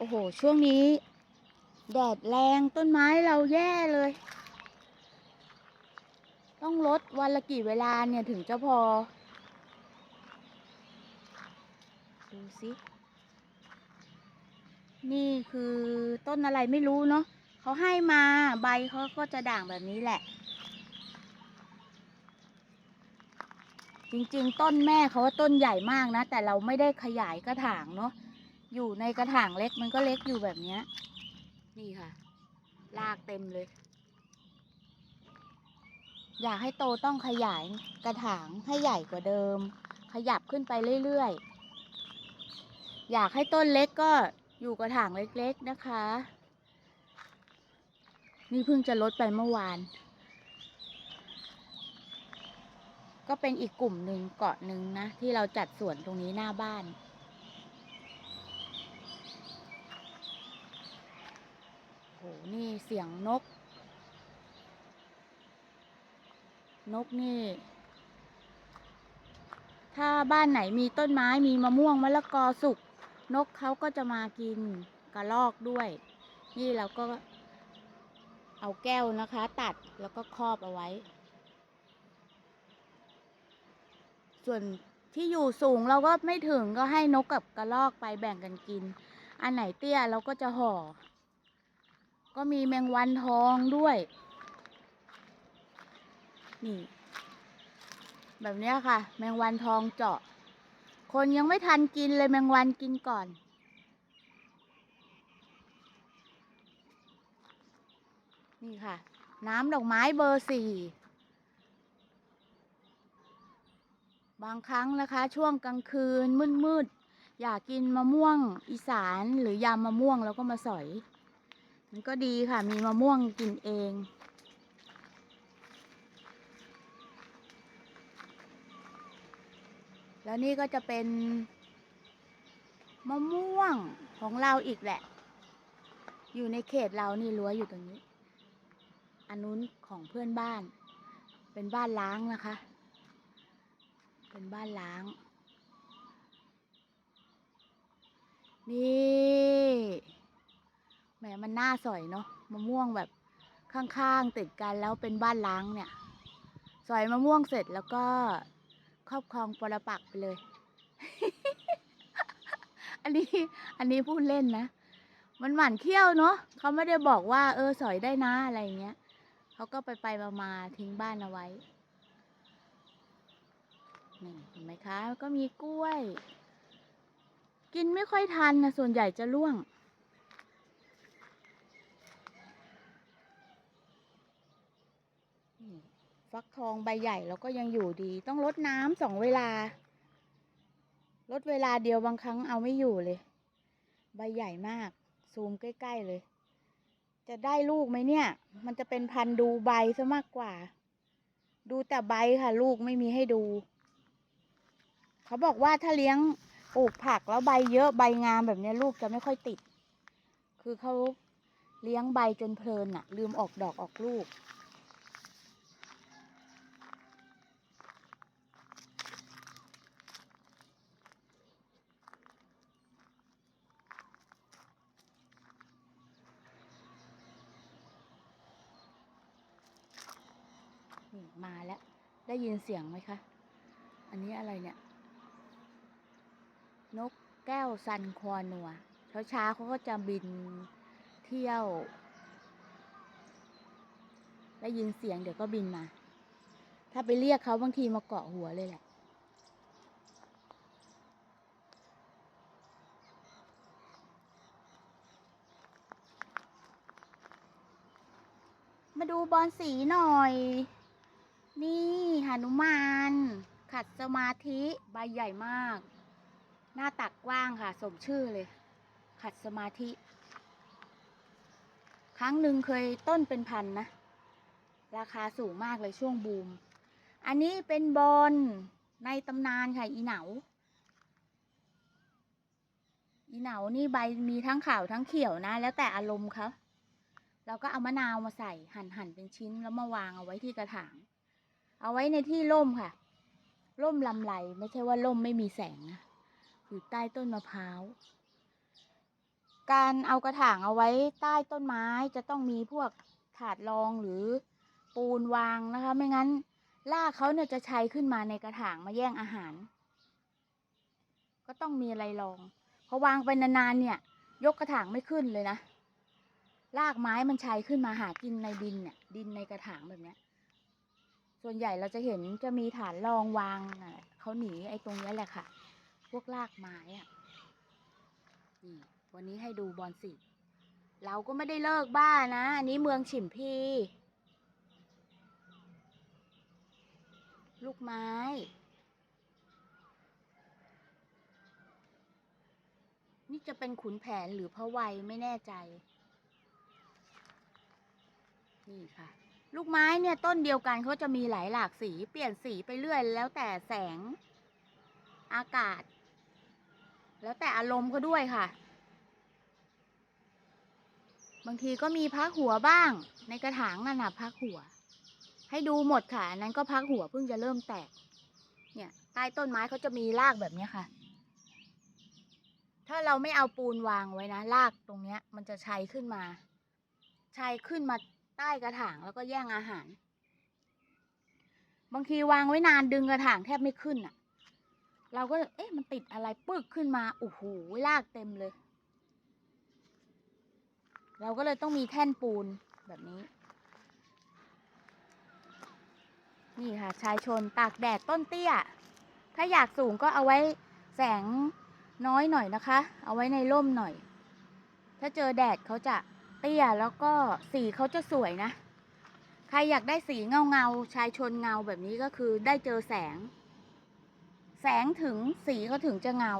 โอ้โห ช่วงนี้ แดดแรงต้นไม้เราแย่เลย ต้องลดวันละกี่เวลาเนี่ยถึงจะพอ ดูสินี่คือต้นอะไรไม่รู้เนาะเขาให้มาใบเขาก็จะด่างแบบนี้แหละ จริงๆ ต้นแม่เขาว่าต้นใหญ่มากนะ แต่เราไม่ได้ขยายกระถางเนาะ อยู่ในกระถางเล็กมันก็เล็กอยู่แบบเนี้ย นี่ค่ะ ลากเต็มเลย อยากให้โตต้องขยายกระถางให้ใหญ่กว่าเดิม ขยับขึ้นไปเรื่อยๆ อยากให้ต้นเล็กก็อยู่กระถางเล็กๆนะคะ นี่เพิ่งจะลดไปเมื่อวาน ก็เป็นอีกกลุ่มหนึ่งเกาะหนึ่งนะ ที่เราจัดสวนตรงนี้หน้าบ้าน โห นี่เสียงนก นกนี่ ถ้าบ้านไหนมีต้นไม้มีมะม่วงมะละกอสุก นกเขาก็จะมากินกระรอกด้วย นี่เราก็เอาแก้วนะคะ ตัดแล้วก็ครอบเอาไว้ ส่วนที่อยู่สูงเราก็ไม่ถึงก็ให้นกกับกระรอกไปแบ่งกันกิน อันไหนเตี้ยเราก็จะห่อ ก็มีแมงวันทองด้วย นี่ แบบเนี้ยค่ะ แมงวันทองเจาะ คนยังไม่ทันกินเลยแมงวันกินก่อน นี่ค่ะ น้ำดอกไม้เบอร์สี่บางครั้งนะคะช่วงกลางคืนมืดๆอยากกินมะม่วงอีสานหรือยำมะม่วงแล้วก็มาสอย มันก็ดีค่ะ มีมะม่วงกินเอง แล้วนี่ก็จะเป็นมะม่วงของเราอีกแหละ อยู่ในเขตเรานี่รั้วอยู่ตรงนี้ อันนู้นของเพื่อนบ้าน เป็นบ้านล้างนะคะ เป็นบ้านล้าง นี่ มันน่าสอยเนาะมะม่วงแบบข้างๆติดกันแล้วเป็นบ้านล้างเนี่ย สอยมะม่วงเสร็จแล้วก็ครอบครองปรปักไปเลย อันนี้อันนี้พูดเล่นนะ มันหมั่นเขี้ยวเนาะเขาไม่ได้บอกว่า เออสอยได้นะอะไรเงี้ยเขาก็ไปไปมามาทิ้งบ้านเอาไว้นี่เห็นไหมคะ ก็มีกล้วย กินไม่ค่อยทันนะส่วนใหญ่จะร่วง นี่ ฟักทองใบใหญ่แล้วก็ยังอยู่ดี ต้องลดน้ำสองเวลา ลดเวลาเดียวบางครั้งเอาไม่อยู่เลย ใบใหญ่มาก ซูมใกล้ ๆ เลย จะได้ลูกไหมเนี่ย มันจะเป็นพันธุ์ดูใบซะมากกว่า ดูแต่ใบค่ะ ลูกไม่มีให้ดู เขาบอกว่าถ้าเลี้ยงปลูกผักแล้วใบเยอะใบงามแบบนี้ลูกจะไม่ค่อยติด คือเขาเลี้ยงใบจนเพลินอะลืมออกดอกออกลูก นี่ มาแล้ว ได้ยินเสียงไหมคะ อันนี้อะไรเนี่ย นกแก้วซันควอนัวเช้าเช้าๆเขาก็จะบินเที่ยว ได้ยินเสียงเดี๋ยวก็บินมา ถ้าไปเรียกเขาบางทีมาเกาะหัวเลยแหละมาดูบอลสีหน่อย นี่หานุมาน ขัดสมาธิใบใหญ่มาก หน้าตักกว้างค่ะ สมชื่อเลย ขัดสมาธิ ครั้งหนึ่งเคยต้นเป็นพันนะ ราคาสูงมากเลยช่วงบูม อันนี้เป็นบอลในตำนานค่ะ อีเหนาอีเหนานี่ใบมีทั้งขาวทั้งเขียวนะ แล้วแต่อารมณ์เขาเราก็เอามะนาวมาใส่หั่นหั่นเป็นชิ้นแล้วมาวางเอาไว้ที่กระถาง เอาไว้ในที่ร่มค่ะ ร่มลำไรไม่ใช่ว่าร่มไม่มีแสงนะอยู่ใต้ต้นมะพร้าว การเอากระถางเอาไว้ใต้ต้นไม้จะต้องมีพวกถาดรองหรือปูนวางนะคะ ไม่งั้นรากเขาเนี่ยจะชัยขึ้นมาในกระถางมาแย่งอาหาร ก็ต้องมีอะไรรองพอวางไปนานๆเนี่ย ยกกระถางไม่ขึ้นเลยนะรากไม้มันชัยขึ้นมาหากินในดินเนี่ยดินในกระถางแบบเนี้ย ส่วนใหญ่เราจะเห็นจะมีฐานรองวางนะเขาหนีไอ้ตรงนี้แหละค่ะ พวกรากไม้อะนี่วันนี้ให้ดูบอลสีเราก็ไม่ได้เลิกบ้านะ อันนี้เมืองฉิมพี ลูกไม้ นี่จะเป็นขุนแผนหรือพระวัยไม่แน่ใจ นี่ค่ะ ลูกไม้เนี่ยต้นเดียวกันเขาจะมีหลายหลากสี เปลี่ยนสีไปเรื่อยแล้วแต่แสง อากาศ แล้วแต่อารมณ์เขาด้วยค่ะ บางทีก็มีพักหัวบ้าง ในกระถางนั่นนะพักหัว ให้ดูหมดค่ะอันนั้นก็พักหัวเพิ่งจะเริ่มแตก เนี่ยใต้ต้นไม้เขาจะมีรากแบบนี้ค่ะ ถ้าเราไม่เอาปูนวางไว้นะรากตรงเนี้ย มันจะชัยขึ้นมาชัยขึ้นมา ใต้กระถางแล้วก็แย่งอาหาร บางทีวางไว้นานดึงกระถางแทบไม่ขึ้นอะ เราก็เอ๊ะมันติดอะไรปึกขึ้นมาโอ้โหรากเต็มเลย เราก็เลยต้องมีแท่นปูนแบบนี้ นี่ค่ะ ชายชนตากแดดต้นเตี้ย ถ้าอยากสูงก็เอาไว้แสงน้อยหน่อยนะคะ เอาไว้ในร่มหน่อย ถ้าเจอแดดเขาจะ เตี้ยแล้วก็สีเขาจะสวยนะ ใครอยากได้สีเงาเงาชายชนเงาแบบนี้ก็คือได้เจอแสง แสงถึงสีก็ถึงจะเงา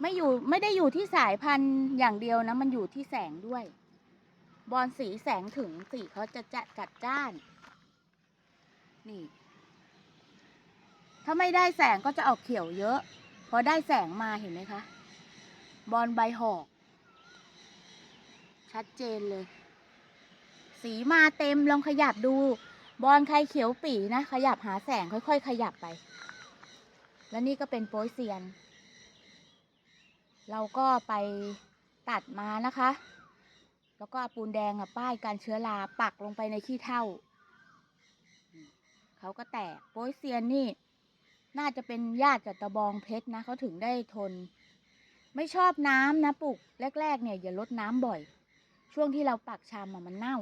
ไม่อยู่ไม่ได้อยู่ที่สายพันธุ์อย่างเดียวนะ มันอยู่ที่แสงด้วย บอลสีแสงถึงสีเขาจะจัดจัดจ้าน นี่ ถ้าไม่ได้แสงก็จะออกเขียวเยอะ พอได้แสงมาเห็นไหมคะ บอลใบหอก ชัดเจนเลย สีมาเต็มลองขยับดู บอลใครเขียวปีนะ ขยับหาแสงค่อยๆ ขยับไป แล้วนี่ก็เป็นโป้ยเซียน เราก็ไปตัดมานะคะ แล้วก็ปูนแดงอะป้ายการเชื้อราปักลงไปในขี้เถ้าเขาก็แตกโป้ยเซียนนี่ น่าจะเป็นญาติกับตะบองเพชรนะเขาถึงได้ทนไม่ชอบน้ำนะปลูกแรก ๆ เนี่ย อย่าลดน้ำบ่อย ช่วงที่เราปักชำอะมันเน่า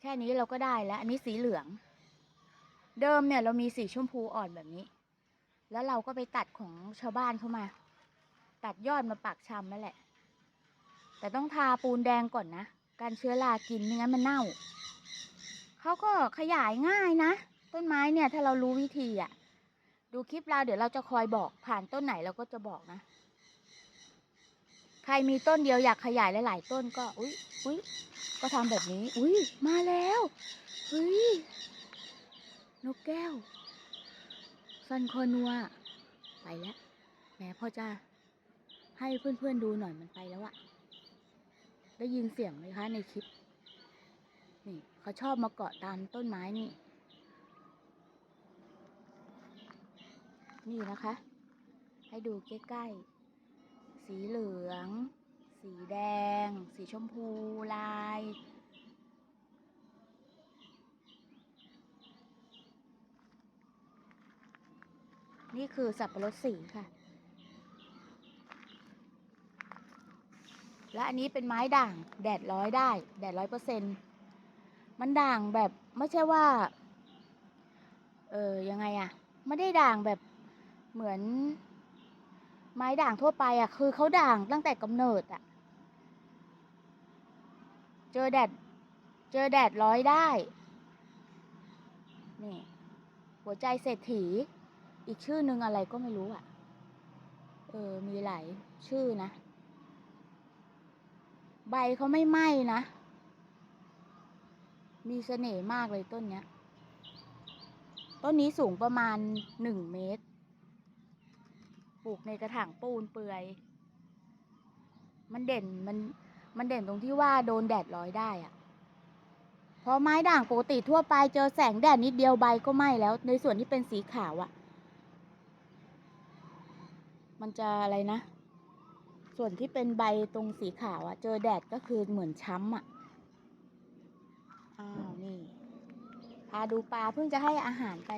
แค่นี้เราก็ได้แล้ว อันนี้สีเหลือง เดิมเนี่ยเรามีสีชมพูอ่อนแบบนี้ แล้วเราก็ไปตัดของชาวบ้านเข้ามา ตัดยอดมาปักชำนั่นแหละ แต่ต้องทาปูนแดงก่อนนะ การเชื้อรากินไม่งั้นมันเน่า เขาก็ขยายง่ายนะ ต้นไม้เนี่ยถ้าเรารู้วิธีอะดูคลิปเราเดี๋ยวเราจะคอยบอกผ่านต้นไหนเราก็จะบอกนะ ใครมีต้นเดียวอยากขยายหลายๆต้นก็ อุ้ยอุ้ยก็ทำแบบนี้ อุ้ยมาแล้วเฮ้ยนกแก้วซันคอนัว ไปแล้วแหมพ่อจะให้เพื่อนๆดูหน่อยมันไปแล้วอะได้ยินเสียงไหมคะในคลิป นี่เขาชอบมาเกาะตามต้นไม้นี่ นี่นะคะ ให้ดูใกล้ๆ สีเหลือง สีแดง สีชมพูลาย นี่คือสับปะรดสีค่ะ และอันนี้เป็นไม้ด่างแดดร้อยได้ แดดร้อยเปอร์เซ็นต์มันด่างแบบไม่ใช่ว่า เออยังไงอะไม่ได้ด่างแบบเหมือน ไม้ด่างทั่วไปอะ คือเขาด่างตั้งแต่กำเนิดอะ เจอแดด เจอแดดร้อยได้ นี่ หัวใจเศรษฐี อีกชื่อนึงอะไรก็ไม่รู้อะ เออ มีหลายชื่อนะ ใบเขาไม่ไหม้นะ มีเสน่ห์มากเลยต้นเนี้ย ต้นนี้สูงประมาณหนึ่งเมตร ลูกในกระถางปูนเปื่อย มันเด่นมันมันเด่นตรงที่ว่าโดนแดดร้อยได้อะเพราะไม้ด่างปกติทั่วไปเจอแสงแดดนิดเดียวใบก็ไหม้แล้ว ในส่วนที่เป็นสีขาวอะมันจะอะไรนะ ส่วนที่เป็นใบตรงสีขาวอะเจอแดดก็คือเหมือนช้ำอะอ้าวนี่พาดูปลาเพิ่งจะให้อาหารไป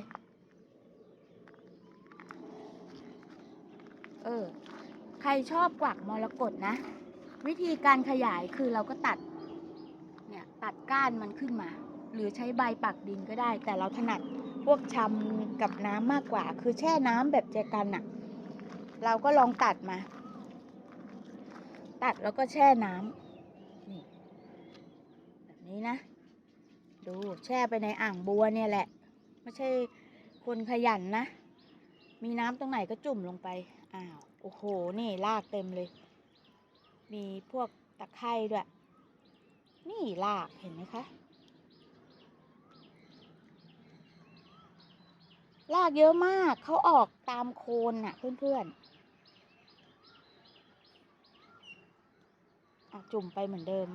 เออ ใครชอบกวักมรกตนะ วิธีการขยายคือเราก็ตัด เนี่ยตัดก้านมันขึ้นมา หรือใช้ใบปักดินก็ได้ แต่เราถนัดพวกชำกับน้ำมากกว่า คือแช่น้ำแบบแจกันอะเราก็ลองตัดมา ตัดแล้วก็แช่น้ำนี่แบบนี้นะ ดูแช่ไปในอ่างบัวเนี่ยแหละ ไม่ใช่คนขยันนะ มีน้ำตรงไหนก็จุ่มลงไป อ้าว โอ้โห นี่ลากเต็มเลย มีพวกตะไคร่ด้วย นี่ลากเห็นไหมคะ ลากเยอะมาก เขาออกตามโคนน่ะ เพื่อนๆอจุ่มไปเหมือนเดิม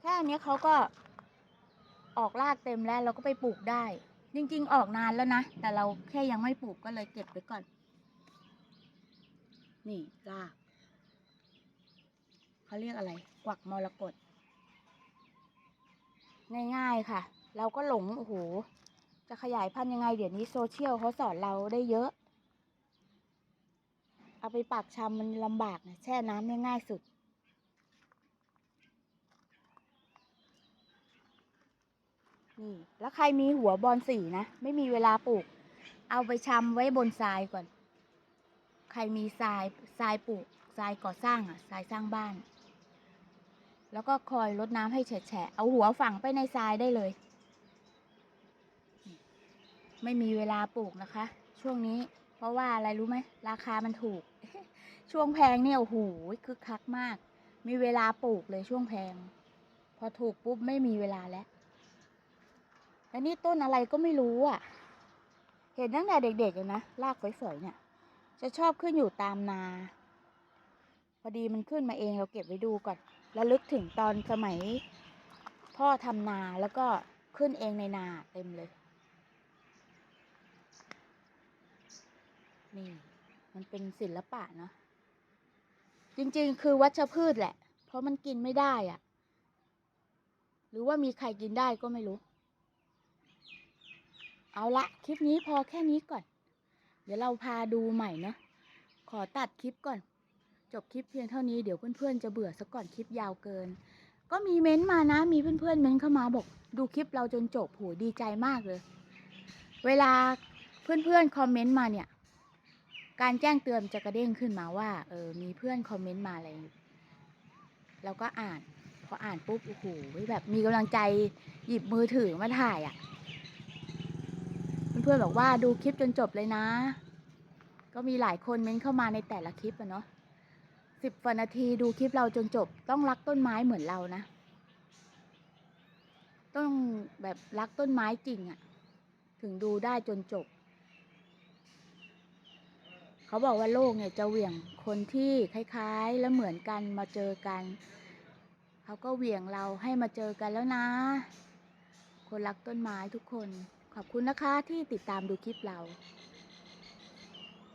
แค่เนี้เขาก็ออกรากเต็มแล้วเราก็ไปปลูกได้ จริงๆ ออกนานแล้วนะ แต่เราแค่ยังไม่ปลูกก็เลยเก็บไว้ก่อน นี่รากเขาเรียกอะไร กวักมรกตง่ายๆค่ะ เราก็หลง โอ้โห จะขยายพันธุ์ยังไง เดี๋ยวนี้โซเชียลเขาสอนเราได้เยอะ เอาไปปักชำมันลำบากนะ แช่น้ำง่ายสุด นี่ แล้วใครมีหัวบอลสีนะ ไม่มีเวลาปลูก เอาไปชำไว้บนทรายก่อน ใครมีทรายทรายปลูกทรายก่อสร้างอะทรายสร้างบ้าน แล้วก็คอยรดน้ำให้แฉะเอาหัวฝังไปในทรายได้เลย ไม่มีเวลาปลูกนะคะ ช่วงนี้ เพราะว่าอะไรรู้ไหมราคามันถูก ช่วงแพงเนี่ยโอ้โหคึกคักมาก มีเวลาปลูกเลยช่วงแพง พอถูกปุ๊บไม่มีเวลาแล้ว แล้วนี่ต้นอะไรก็ไม่รู้อะ เห็นตั้งแต่เด็กๆเลยนะรากฝอยๆเนี่ย จะชอบขึ้นอยู่ตามนา พอดีมันขึ้นมาเองเราเก็บไว้ดูก่อนแล้วลึกถึงตอนสมัย พ่อทำนาแล้วก็ขึ้นเองในนาเต็มเลย นี่ มันเป็นศิลปะเนาะจริงๆ คือวัชพืชแหละ เพราะมันกินไม่ได้อะหรือว่ามีใครกินได้ก็ไม่รู้ เอาละคลิปนี้พอแค่นี้ก่อน เดี๋ยวเราพาดูใหม่นะขอตัดคลิปก่อน จบคลิปเพียงเท่านี้เดี๋ยวเพื่อนๆจะเบื่อซะก่อนคลิปยาวเกิน ก็มีเม้นต์มานะ มีเพื่อนๆเม้นต์เข้ามาบอกดูคลิปเราจนจบโหดีใจมากเลย เวลาเพื่อนๆคอมเมนต์มาเนี่ย การแจ้งเตือนจะกระเด้งขึ้นมาว่าเออมีเพื่อนคอมเมนต์มาอะไรเราก็อ่าน พออ่านปุ๊บโอ้โหแบบมีกำลังใจหยิบมือถือมาถ่ายอะ่ะ เพื่อนๆบอกว่าดูคลิปจนจบเลยนะ ก็มีหลายคนเม้นเข้ามาในแต่ละคลิปอะเนาะสิบกว่านาทีดูคลิปเราจนจบ ต้องรักต้นไม้เหมือนเรานะ ต้องแบบรักต้นไม้จริงอะถึงดูได้จนจบ เขาบอกว่าโลกเนี่ยจะเหวี่ยงคนที่คล้ายๆ และเหมือนกันมาเจอกัน เขาก็เหวี่ยงเราให้มาเจอกันแล้วนะ คนรักต้นไม้ทุกคน ขอบคุณนะคะที่ติดตามดูคลิปเรา